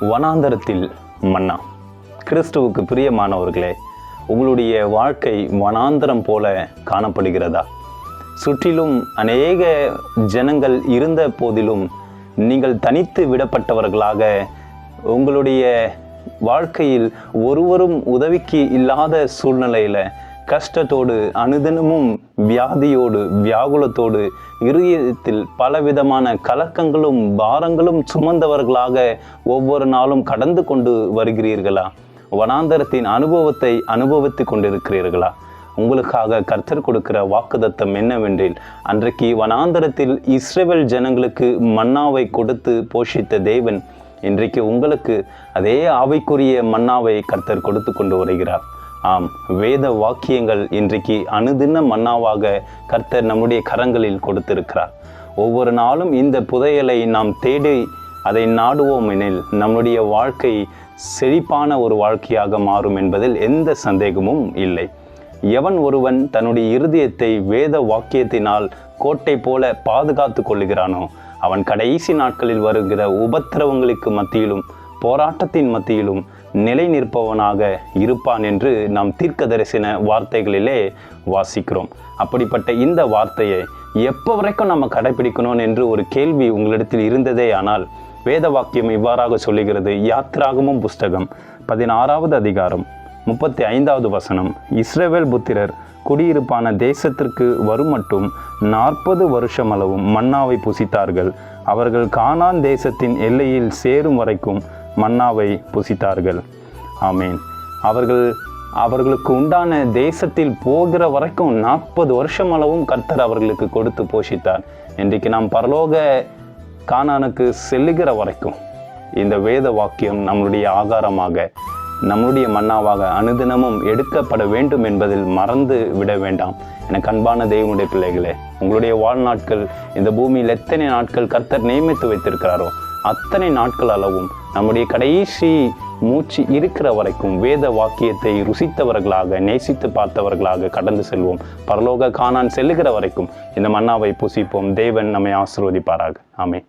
வனாந்தரத்தில் மன்னா. கிறிஸ்துவுக்கு பிரியமானவர்களே உங்களுடைய வாழ்க்கை வனாந்தரம் போல காணப்படுகிறதா? சுற்றிலும் அநேக ஜனங்கள் இருந்த போதிலும் நீங்கள் தனித்து விடப்பட்டவர்களாக உங்களுடைய வாழ்க்கையில் ஒருவரும் உதவிக்கு இல்லாத சூழ்நிலையில் கஷ்டத்தோடு அனுதினமும் வியாதியோடு வியாகுலத்தோடு இருதயத்தில் பலவிதமான கலக்கங்களும் பாரங்களும் சுமந்தவர்களாக ஒவ்வொரு நாளும் கடந்து கொண்டு வருகிறீர்களா? வனாந்தரத்தின் அனுபவத்தை அனுபவித்து கொண்டிருக்கிறீர்களா? உங்களுக்காக கர்த்தர் கொடுக்கிற வாக்குதத்தம் என்னவென்றில் அன்றைக்கு வனாந்தரத்தில் இஸ்ரேல் ஜனங்களுக்கு மன்னாவை கொடுத்து போஷித்த தேவன் இன்றைக்கு உங்களுக்கு அதே ஆவைக்குரிய மன்னாவை கர்த்தர் கொடுத்து கொண்டு வருகிறார். ஆம் வேத வாக்கியங்கள் இன்றைக்கு அணுதின மன்னாவாக கர்த்தர் நம்முடைய கரங்களில் கொடுத்திருக்கிறார். ஒவ்வொரு நாளும் இந்த புதையலை நாம் தேடி அதை நாடுவோம் எனில் நம்முடைய வாழ்க்கை செழிப்பான ஒரு வாழ்க்கையாக மாறும் என்பதில் எந்த சந்தேகமும் இல்லை. எவன் ஒருவன் தன்னுடைய இருதயத்தை வேத வாக்கியத்தினால் கோட்டை போல பாதுகாத்து கொள்ளுகிறானோ அவன் கடைசி நாட்களில் வருகிற உபத்திரவங்களுக்கு மத்தியிலும் போராட்டத்தின் மத்தியிலும் நிலை நிற்பவனாக இருப்பான் என்று நாம் தீர்க்க தரிசன வார்த்தைகளிலே வாசிக்கிறோம். அப்படிப்பட்ட இந்த வார்த்தையை எப்போ வரைக்கும் நம்ம கடைபிடிக்கணும் என்று ஒரு கேள்வி உங்களிடத்தில் இருந்ததே ஆனால் வேத வாக்கியம் இவ்வாறாக சொல்லுகிறது யாத்ராகமும் புஸ்தகம் பதினாறாவது அதிகாரம் முப்பத்தி ஐந்தாவது வசனம் இஸ்ரேவேல் புத்திரர் குடியிருப்பான தேசத்திற்கு வரும் மட்டும் நாற்பது வருஷமளவும் மன்னாவை புசித்தார்கள். அவர்கள் கானான் தேசத்தின் எல்லையில் சேரும் வரைக்கும் மன்னாவை புசித்தார்கள். ஆமேன். அவர்கள் அவர்களுக்கு உண்டான தேசத்தில் போகிற வரைக்கும் நாற்பது வருஷம் அளவும் கர்த்தர் அவர்களுக்கு கொடுத்து போஷித்தார். இன்றைக்கு நாம் பரலோக கானானுக்கு செல்லுகிற வரைக்கும் இந்த வேத வாக்கியம் நம்மளுடைய ஆகாரமாக நம்முடைய மன்னாவாக அனுதினமும் எடுக்கப்பட வேண்டும் என்பதில் மறந்து விட வேண்டாம். எனக்கு அன்பான தெய்வனுடைய பிள்ளைகளே உங்களுடைய வாழ்நாட்கள் இந்த பூமியில் எத்தனை நாட்கள் கர்த்தர் நியமித்து வைத்திருக்கிறாரோ அத்தனை நாட்கள் அளவும் நம்முடைய கடைசி மூச்சு இருக்கிற வரைக்கும் வேத வாக்கியத்தை ருசித்தவர்களாக நேசித்து பார்த்தவர்களாக கடந்து செல்வோம். பரலோக காணான் செல்லுகிற வரைக்கும் இந்த மன்னாவை புசிப்போம். தேவன் நம்மை ஆசிர்வதிப்பாராக. ஆமே